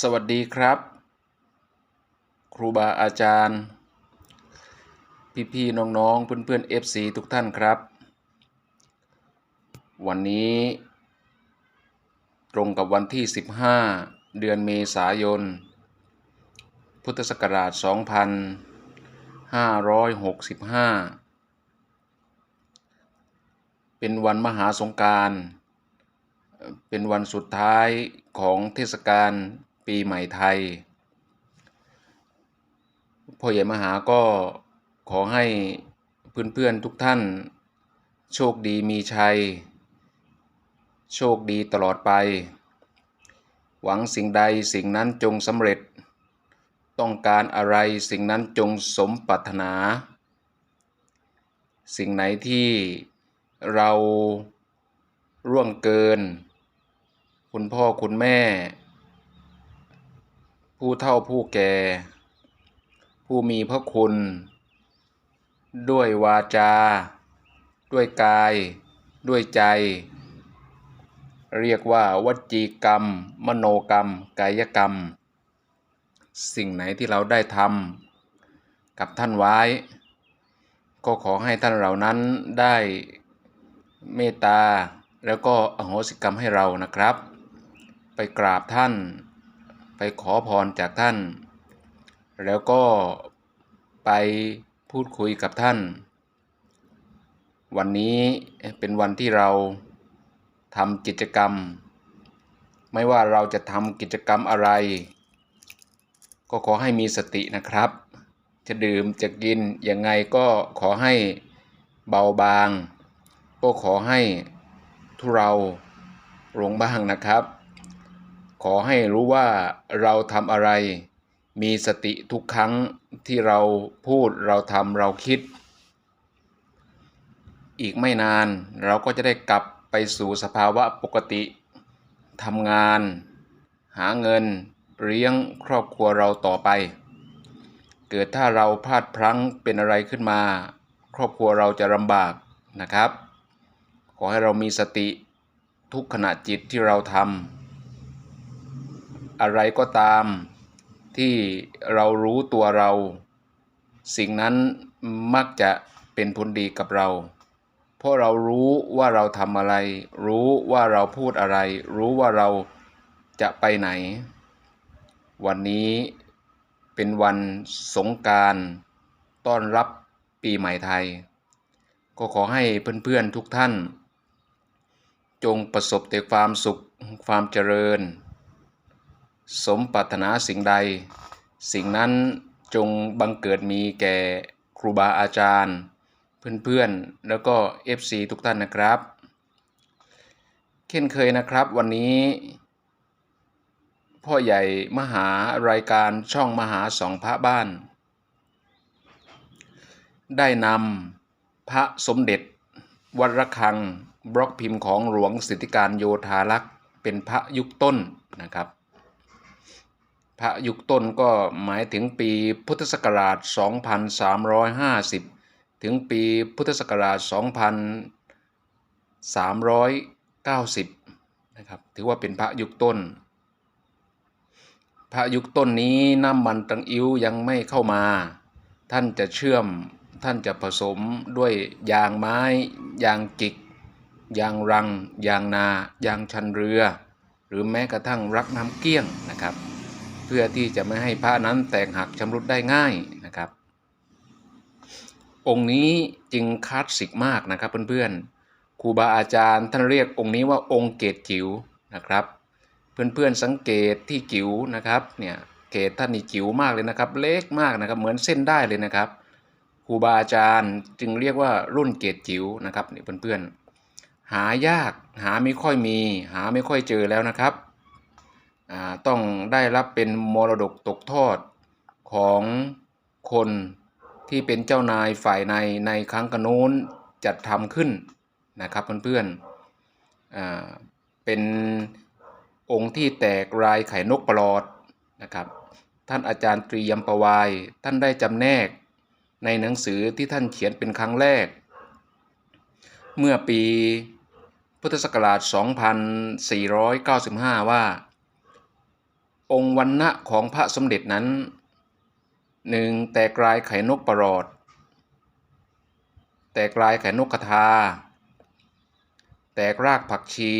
สวัสดีครับ ครูบาอาจารย์ พี่ๆน้องๆเพื่อนๆ FC ทุกท่านครับ วันนี้ ตรงกับวันที่ 15 เดือนเมษายน พุทธศักราช 2565 เป็นวันมหาสงการ เป็นวันสุดท้ายของเทศกาล ปีใหม่ไทย พ่อใหญ่มหาก็ขอให้เพื่อนๆทุกท่าน โชคดีมีชัย โชคดีตลอดไป หวังสิ่งใดสิ่งนั้นจงสำเร็จ ต้องการอะไรสิ่งนั้นจงสมปรารถนา สิ่งไหนที่เราร่วงเกิน คุณพ่อคุณแม่ ผู้เฒ่าผู้แก่ ผู้มีพระคุณ ด้วยวาจา ด้วยกาย ด้วยใจ เรียกว่าวจีกรรม มโนกรรม กายกรรม สิ่งไหนที่เราได้ทำกับท่านไว้ ก็ขอให้ท่านเหล่านั้นได้เมตตาแล้วก็อโหสิกรรมให้เรานะครับ ไปกราบท่าน ไปขอพรจากท่าน แล้วก็ไปพูดคุยกับท่าน วันนี้เป็นวันที่เราทำกิจกรรม ไม่ว่าเราจะทำกิจกรรมอะไร ก็ขอให้มีสตินะครับ จะดื่มจะกินยังไงก็ขอให้เบาบาง ก็ขอให้ทุเราลงบ้างนะครับ ขอให้รู้ว่าเราทำอะไร มีสติทุกครั้งที่เราพูดเราทำเราคิด อีกไม่นานเราก็จะได้กลับไปสู่สภาวะปกติทำงาน หาเงินเลี้ยงครอบครัวเราต่อไป เกิดถ้าเราพลาดพลั้งเป็นอะไรขึ้นมา ครอบครัวเราจะลำบากนะครับ ขอให้เรามีสติทุกขณะจิตที่เราทำ อะไรก็ตามที่เรารู้ตัวเรา สิ่งนั้นมักจะเป็นผลดีกับเรา เพราะเรารู้ว่าเราทำอะไร รู้ว่าเราพูดอะไร รู้ว่าเราจะไปไหน วันนี้เป็นวันสงการต้อนรับปีใหม่ไทย ก็ขอให้เพื่อนๆทุกท่าน จงประสบแต่ความสุขความเจริญ สมปรารถนาสิ่งใด สิ่งนั้นจงบังเกิดมีแก่ครูบาอาจารย์ เพื่อนๆ แล้วก็ FC ทุกท่านนะครับเช่นเคยนะครับวันนี้ พ่อใหญ่มหารายการช่องมหาสองพระบ้าน ได้นำพระสมเด็จ วัดระฆัง บล็อกพิมพ์ของหลวงสิทธิการโยธารักษ์เป็นพระยุคต้นนะครับ พระยุคต้นก็หมายถึงปีพุทธศักราช 2350 ถึงปีพุทธศักราช 2390 นะครับ ถือว่าเป็นพระยุคต้น พระยุคต้นนี้น้ำมันตังอิ้วยังไม่เข้ามา ท่านจะเชื่อม ท่านจะผสมด้วยยางไม้ ยางกิก ยางรัง ยางนา ยางชันเรือ หรือแม้กระทั่งรักน้ำเกี้ยงนะครับ เพื่อที่จะไม่ให้พระนั้นแตกหักชำรุดได้ง่ายนะครับ องค์นี้จึงคลาสสิกมากนะครับเพื่อนๆครูบาอาจารย์ท่านเรียกองค์นี้ว่าองค์เกตจิ๋วนะครับ เพื่อนๆสังเกตที่จิ๋วนะครับเนี่ยเกตท่านนี่จิ๋วมากเลยนะครับ เล็กมากนะครับเหมือนเส้นได้เลยนะครับครูบาอาจารย์จึงเรียกว่ารุ่นเกตจิ๋วนะครับเนี่ยเพื่อนๆหายากหาไม่ค่อยมี หาไม่ค่อยเจอแล้วนะครับ ต้องได้รับเป็นมรดกตกทอดของคนที่เป็นเจ้านายฝ่ายในในครั้งกระโน้นจัดทำขึ้นนะครับเพื่อนๆเป็นองค์ที่แตกลายไข่นกปลอดนะครับ ท่านอาจารย์ตรียมประวายท่านได้จำแนกในหนังสือที่ท่านเขียนเป็นครั้งแรก เมื่อปีพุทธศักราช 2495 ว่า องค์วันณะของพระสมเด็จนั้นหนึ่งแตกลายไข่นกประหลอด แตกลายไข่นกกระทา แตกรากผักชี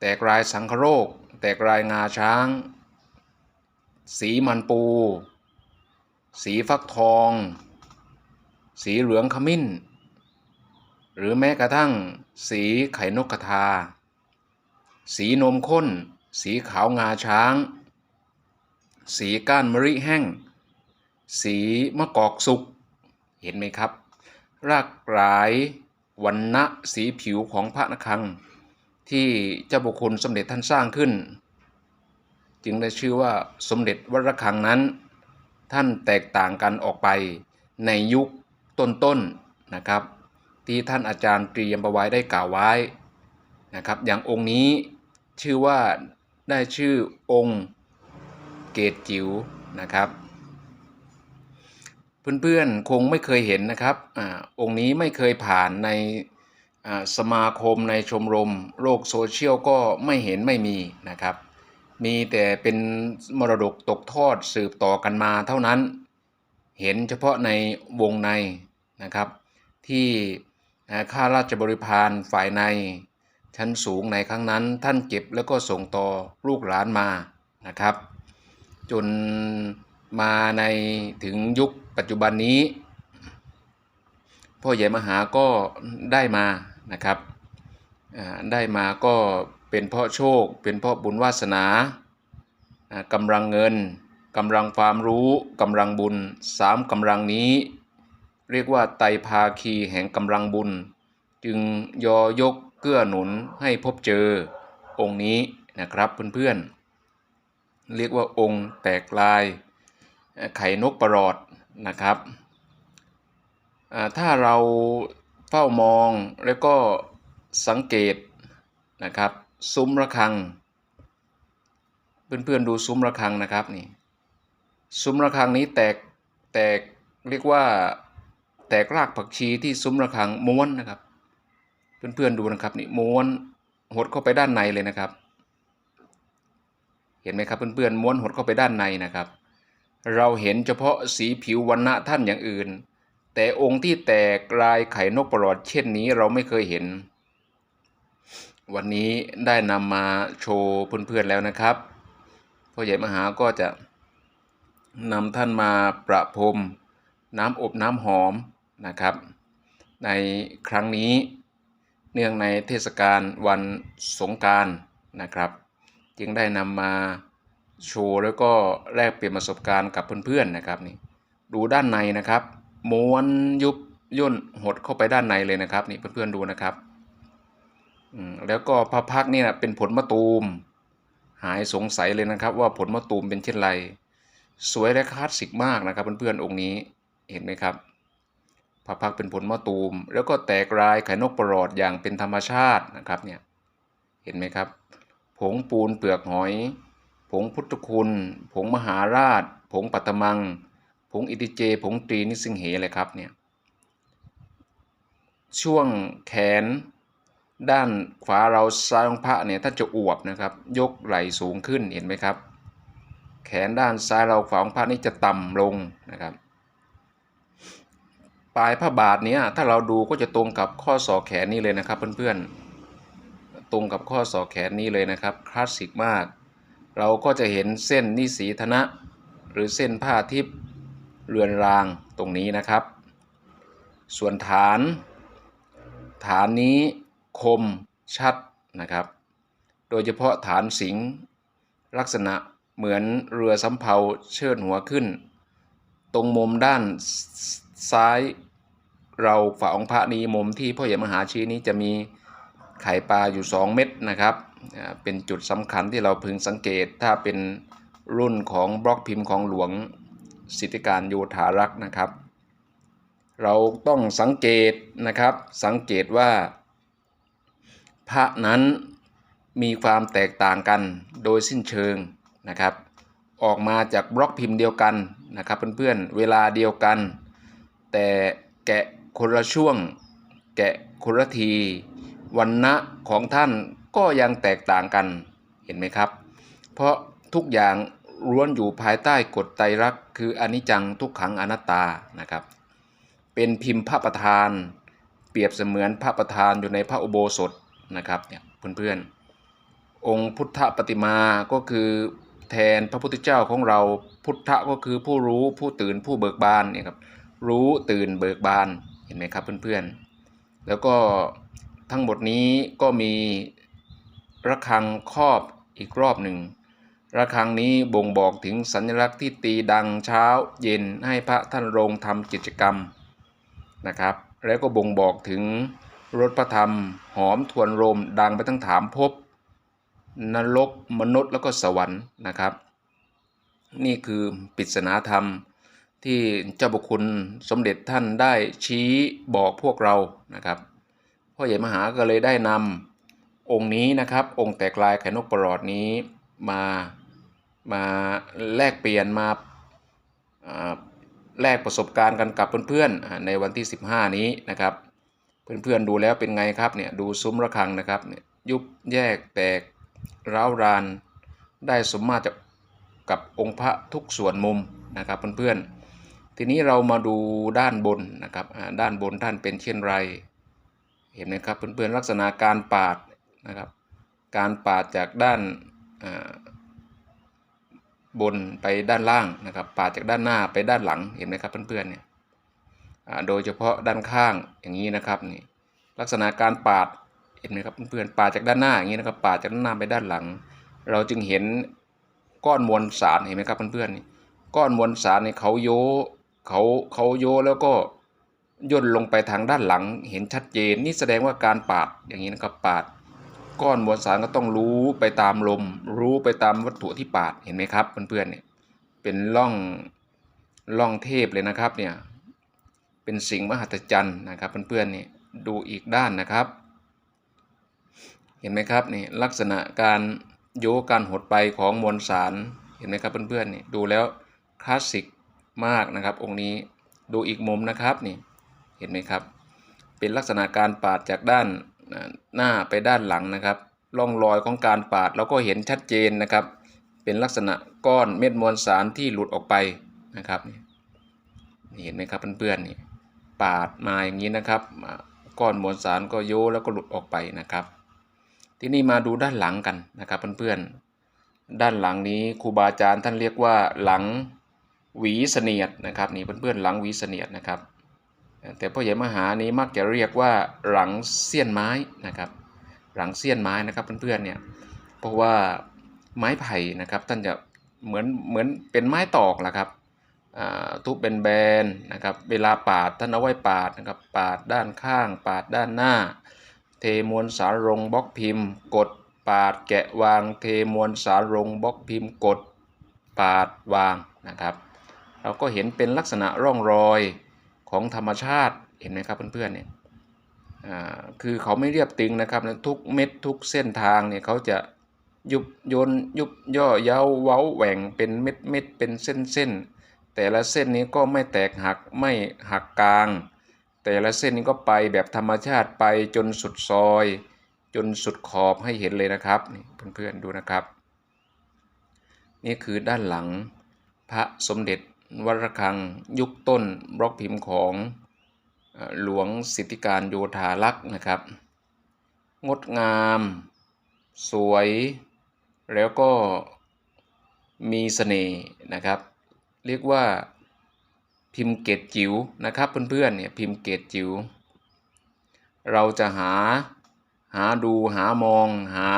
แตกลายสังคโรค แตกลายงาช้าง สีมันปู สีฟักทอง สีเหลืองขมิ้น หรือแม้กระทั่ง สีไข่นกกระทา สีนมข้น สีขาวงาช้าง สีก้านมะริแห้ง สีมะกอกสุก เห็นไหมครับ รากหลายวันณะสีผิวของพระนคัง ที่เจ้าบุคคลสมเด็จท่านสร้างขึ้น จึงได้ชื่อว่าสมเด็จวัดระฆังนั้น ท่านแตกต่างกันออกไปในยุคต้นๆนะครับ ที่ท่านอาจารย์ตรียมประไว้ได้กล่าวไว้นะครับ อย่างองค์นี้ชื่อว่า ได้ชื่อองค์เกตจิ๋วนะครับเพื่อนๆคงไม่เคยเห็นนะครับอองค์นี้ไม่เคยผ่านในสมาคมในชมรมโลกโซเชียลก็ไม่เห็นไม่มีนะครับ มีแต่เป็นมรดกตกทอดสืบต่อกันมาเท่านั้น เห็นเฉพาะในวงในนะครับ ที่ข้าราชบริพารฝ่ายใน ชั้นสูงในครั้งนั้น ท่านเก็บแล้วก็ส่งต่อลูกหลานมานะครับ จนมาในถึงยุคปัจจุบันนี้ พ่อใหญ่มหาก็ได้มานะครับได้มาก็เป็นเพราะโชค เป็นเพราะบุญวาสนากำลังเงินกำลังความรู้กำลังบุญสามกำลังนี้ เรียกว่าไตรภาคีแห่งกำลังบุญ จึงยอยก กื้อหนุนให้พบเจอองค์นี้นะครับเพื่อนๆ เรียกว่าองค์แตกลายไข่นกประหลอดนะครับถ้าเราเฝ้ามองแล้วก็สังเกตนะครับซุ้มระฆัง เพื่อนๆดูซุ้มระฆังนะครับนี่ซุ้มระฆังนี้แตกแตกเรียกว่าแตกรากผักชีที่ซุ้มระฆังม้วนนะครับ เพื่อนๆดูนะครับนี่ม้วนหดเข้าไปด้านในเลยนะครับ เห็นไหมครับเพื่อนๆม้วนหดเข้าไปด้านในนะครับ เราเห็นเฉพาะสีผิววันณะท่านอย่างอื่น แต่องค์ที่แตกลายไข่นกประหลอดเช่นนี้เราไม่เคยเห็น วันนี้ได้นำมาโชว์เพื่อนๆแล้วนะครับพ่อใหญ่มหาก็จะนำท่านมาประพรมน้ำอบน้ำหอมนะครับ ในครั้งนี้ เนื่องในเทศกาลวันสงการนะครับ จึงได้นำมาโชว์แล้วก็แลกเปลี่ยนประสบการณ์กับเพื่อนๆนะครับนี่ดูด้านในนะครับ ม้วนยุบย่นหดเข้าไปด้านในเลยนะครับนี่เพื่อนๆดูนะครับอืมแล้วก็พระพักนี่นะเป็นผลมะตูม หายสงสัยเลยนะครับ ว่าผลมะตูมเป็นเช่นไร สวยและคลาสสิกมากนะครับเพื่อนๆองค์นี้เห็นไหมครับ พระพักเป็นผลมะตูม แล้วก็แตกลายไข่นกประหลอดอย่างเป็นธรรมชาตินะครับเนี่ยเห็นไหมครับ ผงปูนเปลือกหอย ผงพุทธคุณ ผงมหาราช ผงปัตตมัง ผงอิติเจ ผงตรีนิสิงเหเลยครับเนี่ยช่วงแขนด้านขวาเราซ้ายของพระเนี่ยท่านจะอวบนะครับ ยกไหล่สูงขึ้นเห็นไหมครับ แขนด้านซ้ายเราขวาของพระนี่จะต่ำลงนะครับ ปลายผ้าบาทเนี้ยถ้าเราดูก็จะตรงกับข้อศอกแขนนี่เลยนะครับเพื่อนๆ ตรงกับข้อศอกแขนนี้เลยนะครับคลาสสิกมาก เราก็จะเห็นเส้นนิสีธนะ หรือเส้นผ้าทิพย์เรือนรางตรงนี้นะครับ ส่วนฐาน ฐานนี้คมชัดนะครับ โดยเฉพาะฐานสิงลักษณะเหมือนเรือสำเภาเชิดหัวขึ้น ตรงมุมด้านซ้าย เราฝาองพระนี้มุมที่พ่อใหญ่มหาชี้นี้จะมีไข่ปลาอยู่ 2 เม็ดนะครับ เป็นจุดสำคัญที่เราพึงสังเกตถ้าเป็นรุ่นของบล็อกพิมพ์ของหลวงสิทธิการโยธารักษ์นะครับ เราต้องสังเกตนะครับ สังเกตว่า พระนั้นมีความแตกต่างกันโดยสิ้นเชิงนะครับ ออกมาจากบล็อกพิมพ์เดียวกันนะครับเพื่อนๆเวลาเดียวกัน แต่แกะ คนละช่วง แกะคนละทีวันณะของท่านก็ยังแตกต่างกันเห็นไหมครับ เพราะทุกอย่างล้วนอยู่ภายใต้กฎไตรลักษณ์คืออนิจจังทุกขังอนัตตานะครับ เป็นพิมพ์พระประธาน เปรียบเสมือนพระประธานอยู่ในพระอุโบสถนะครับเนี่ยเพื่อนๆ องค์พุทธปฏิมาก็คือแทนพระพุทธเจ้าของเราพุทธะก็คือผู้รู้ผู้ตื่นผู้เบิกบานเนี่ยครับรู้ตื่นเบิกบาน เห็นไหมครับเพื่อนๆ แล้วก็ทั้งหมดนี้ก็มีระฆังครอบอีกรอบหนึ่งระฆังนี้บ่งบอกถึงสัญลักษณ์ที่ตีดังเช้าเย็นให้พระท่านลงทำกิจกรรมนะครับ แล้วก็บ่งบอกถึงรถพระธรรม หอมทวนลมดังไปทั้งถามภพนรกมนุษย์แล้วก็สวรรค์นะครับ นี่คือปริศนาธรรม ที่เจ้าบุคคลสมเด็จท่านได้ชี้บอกพวกเรานะครับพ่อใหญ่มหาก็เลยได้นำองค์นี้นะครับ องค์แตกลายไข่นกประหลอดนี้มามาแลกเปลี่ยนมาาแลกประสบการณ์กันกับเพื่อนๆในวันที่ 15 นี้นะครับ เพื่อนๆดูแล้วเป็นไงครับเนี่ยดูซุ้มระฆังนะครับเนี่ยยุบแยกแตกร้าวราน ได้สมมาตรกับองค์พระทุกส่วนมุมนะครับเพื่อนๆ ทีนี้เรามาดูด้านบนนะครับด้านบนท่านเป็นเช่นไร เห็นไหมครับเพื่อนๆลักษณะการปาดนะครับ การปาดจากด้านบนไปด้านล่างนะครับปาดจากด้านหน้าไปด้านหลังเห็นไหมครับเพื่อนๆเนี่ยโดยเฉพาะด้านข้างอย่างนี้นะครับนี่ลักษณะการปาดเห็นไหมครับเพื่อนๆปาดจากด้านหน้าอย่างนี้นะครับปาดจากด้านหน้าไปด้านหลัง เราจึงเห็นก้อนมวลสารเห็นไหมครับเพื่อนๆนี่ก้อนมวลสารเนี่ยเขาโย เขาเขาโยแล้วก็ย่นลงไปทางด้านหลังเห็นชัดเจนนี่แสดงว่าการปาดอย่างนี้นะครับปาด ก้อนมวลสารก็ต้องรู้ไปตามลม รู้ไปตามวัตถุที่ปาดเห็นไหมครับเพื่อนๆเนี่ยเป็นล่องล่องเทพเลยนะครับเนี่ยเป็นสิ่งมหัศจรรย์นะครับเพื่อนๆเนี่ยดูอีกด้านนะครับ เห็นไหมครับนี่ลักษณะการโยกการหดไปของมวลสารเห็นไหมครับเพื่อนๆนี่ดูแล้วคลาสสิก มากนะครับ องค์นี้ดูอีกมุมนะครับนี่เห็นไหมครับ เป็นลักษณะการปาดจากด้านหน้าไปด้านหลังนะครับร่องรอยของการปาดเราก็เห็นชัดเจนนะครับ เป็นลักษณะก้อนเม็ดมวลสารที่หลุดออกไปนะครับนี่เห็นไหมครับเพื่อนๆนี่ปาดมาอย่างนี้นะครับ ก้อนมวลสารก็โยแล้วก็หลุดออกไปนะครับ ที่นี่มาดูด้านหลังกันนะครับเพื่อนๆด้านหลังนี้ครูบาอาจารย์ท่านเรียกว่าหลัง หวีเสนียดนะครับนี่เพื่อนๆหลังหวีเสนียดนะครับ แต่พ่อใหญ่มหานี้มักจะเรียกว่าหลังเสี้ยนไม้นะครับ หลังเสี้ยนไม้นะครับเพื่อนๆเนี่ยเพราะว่าไม้ไผ่นะครับท่านจะเหมือนเหมือนเป็นไม้ตอกแหละครับทุบเป็นแบนนะครับเวลาปาดท่านเอาไว้ปาดนะครับปาดด้านข้าง ปาดด้านหน้า เทมวลสารลงบล็อกพิมพ์ กดปาดแกะวาง เทมวลสารลงบล็อกพิมพ์ กดปาดวางนะครับ เราก็เห็นเป็นลักษณะร่องรอยของธรรมชาติเห็นไหมครับเพื่อนๆเนี่ยคือเขาไม่เรียบตึงนะครับทุกเม็ดทุกเส้นทางเนี่ยเขาจะยุบยนยุบย่อเย้าเว้าแหว่งเป็นเม็ดเม็ดเป็นเส้นเส้นแต่ละเส้นนี้ก็ไม่แตกหักไม่หักกลาง แต่ละเส้นนี้ก็ไปแบบธรรมชาติไปจนสุดซอย จนสุดขอบให้เห็นเลยนะครับนี่เพื่อนๆดูนะครับ นี่คือด้านหลังพระสมเด็จ วัดระฆังยุคต้นบล็อกพิมพ์ของหลวงสิทธิการโยธาลักษ์นะครับ งดงาม สวย แล้วก็มีเสน่ห์นะครับ เรียกว่าพิมพ์เกตจิ๋วนะครับเพื่อนๆเนี่ยพิมพ์เกตจิ๋วเราจะหาหาดูหามองหา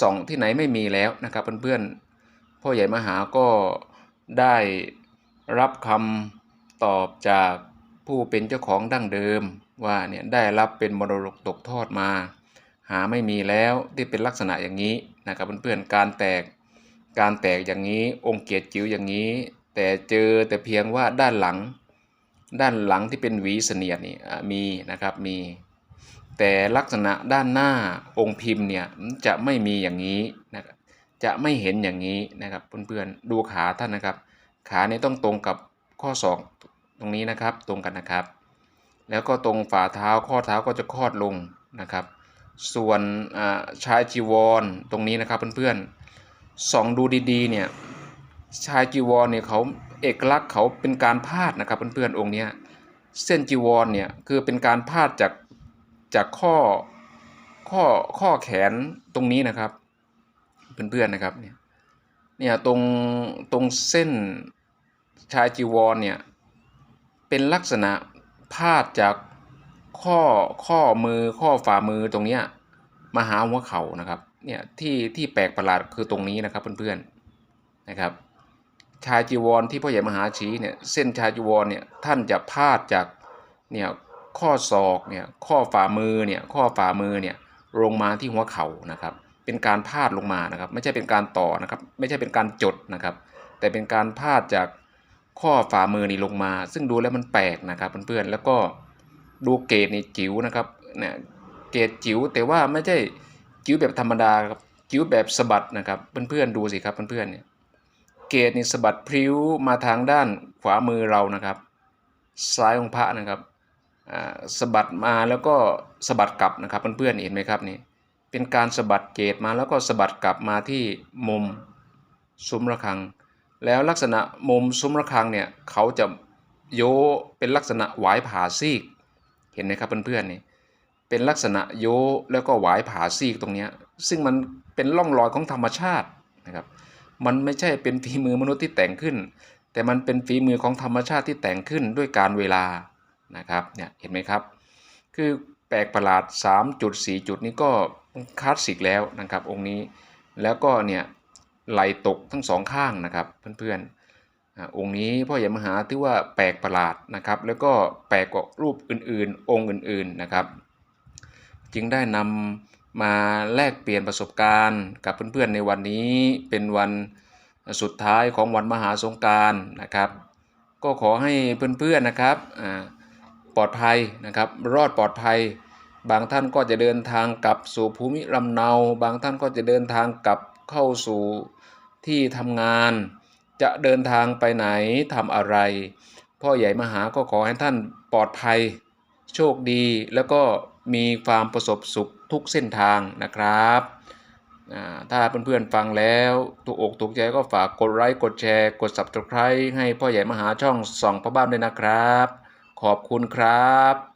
ส่องที่ไหนไม่มีแล้วนะครับเพื่อนๆพ่อใหญ่มหาก็ได้ รับคำตอบจากผู้เป็นเจ้าของดั้งเดิม ว่าเนี่ยได้รับเป็นมรดกตกทอดมา หาไม่มีแล้วที่เป็นลักษณะอย่างนี้นะครับเพื่อนๆการแตกการแตกอย่างนี้องค์เกียรติจิ๋วอย่างนี้ แต่เจอแต่เพียงว่าด้านหลัง ด้านหลังที่เป็นหวีเสนียดนี่มีนะครับมี แต่ลักษณะด้านหน้าองค์พิมพ์เนี่ยจะไม่มีอย่างนี้นะครับจะไม่เห็นอย่างนี้นะครับเพื่อนๆดูขาท่านนะครับ ขาเนี่ยต้องตรงกับข้อศอกตรงนี้นะครับตรงกันนะครับ แล้วก็ตรงฝ่าเท้าข้อเท้าก็จะคอดลงนะครับ ส่วนชายจีวรตรงนี้นะครับเพื่อนๆส่องดูดีๆเนี่ยชายจีวรเนี่ยเขาเอกลักษณ์เขาเป็นการพาดนะครับเพื่อนๆองค์นี้เส้นจีวรเนี่ยคือเป็นการพาดจากจากข้อข้อข้อแขนตรงนี้นะครับ เพื่อนๆนะครับเนี่ย เนี่ยตรงตรงเส้นชายจีวรเนี่ยเป็นลักษณะพาดจากข้อข้อมือข้อฝ่ามือตรงเนี้ยมาหาหัวเข่านะครับเนี่ยที่ที่แปลกประหลาดคือตรงนี้นะครับเพื่อนๆนะครับชายจีวรที่พ่อใหญ่มหาชี้เนี่ยเส้นชายจีวรเนี่ยท่านจะพาดจากเนี่ยข้อศอกเนี่ยข้อฝ่ามือเนี่ยข้อฝ่ามือเนี่ยลงมาที่หัวเข่านะครับ เป็นการพาดลงมานะครับ ไม่ใช่เป็นการต่อนะครับ ไม่ใช่เป็นการจดนะครับ แต่เป็นการพาดจากข้อฝ่ามือนี่ลงมา ซึ่งดูแล้วมันแปลกนะครับเพื่อนๆแล้วก็ดูเกรดนี่จิ๋วนะครับเนี่ยเกรดจิ๋วแต่ว่าไม่ใช่จิ๋วแบบธรรมดาครับจิ๋วแบบสะบัดนะครับเพื่อนๆดูสิครับเพื่อนๆเนี่ยเกตนี่สะบัดพริ้วมาทางด้านขวามือเรานะครับ ซ้ายของพระนะครับอ่าสะบัดมาแล้วก็สะบัดกลับนะครับเพื่อนๆเห็นไหมครับนี่ เป็นการสะบัดเกตมาแล้วก็สะบัดกลับมาที่มุมซุ้มระฆัง แล้วลักษณะมุมซุ้มระฆังเนี่ยเขาจะโยเป็นลักษณะหวายผ่าซีก เห็นไหมครับเพื่อนๆนี่เป็นลักษณะโยแล้วก็หวายผ่าซีกตรงนี้ซึ่งมันเป็นร่องรอยของธรรมชาตินะครับ มันไม่ใช่เป็นฝีมือมนุษย์ที่แต่งขึ้น แต่มันเป็นฝีมือของธรรมชาติที่แต่งขึ้นด้วยการเวลานะครับเนี่ยเห็นไหมครับ คือแปลกประหลาด 3 จุด4จุดนี้ก็ คลาสสิกแล้วนะครับองค์นี้แล้วก็เนี่ยไหลตกทั้งสองข้างนะครับเพื่อนๆอองค์นี้พ่อใหญ่มหาถือว่าแปลกประหลาดนะครับ แล้วก็แปลกกว่ารูปอื่นๆ องค์อื่นๆนะครับ จึงได้นำมาแลกเปลี่ยนประสบการณ์กับเพื่อนๆในวันนี้เป็นวันสุดท้ายของวันมหาสงการนะครับ ก็ขอให้เพื่อนๆนะครับปลอดภัยนะครับ รอดปลอดภัย บางท่านก็จะเดินทางกลับสู่ภูมิลำเนา บางท่านก็จะเดินทางกลับเข้าสู่ที่ทำงาน จะเดินทางไปไหนทำอะไร พ่อใหญ่มหาก็ขอให้ท่านปลอดภัย โชคดีแล้วก็มีความประสบสุขทุกเส้นทางนะครับถ้าเพื่อนๆฟังแล้วถูกอกถูกใจก็ฝากกดไลค์กดแชร์ กด subscribe ให้พ่อใหญ่มหาช่องส่องพระบ้านด้วยนะครับ ขอบคุณครับ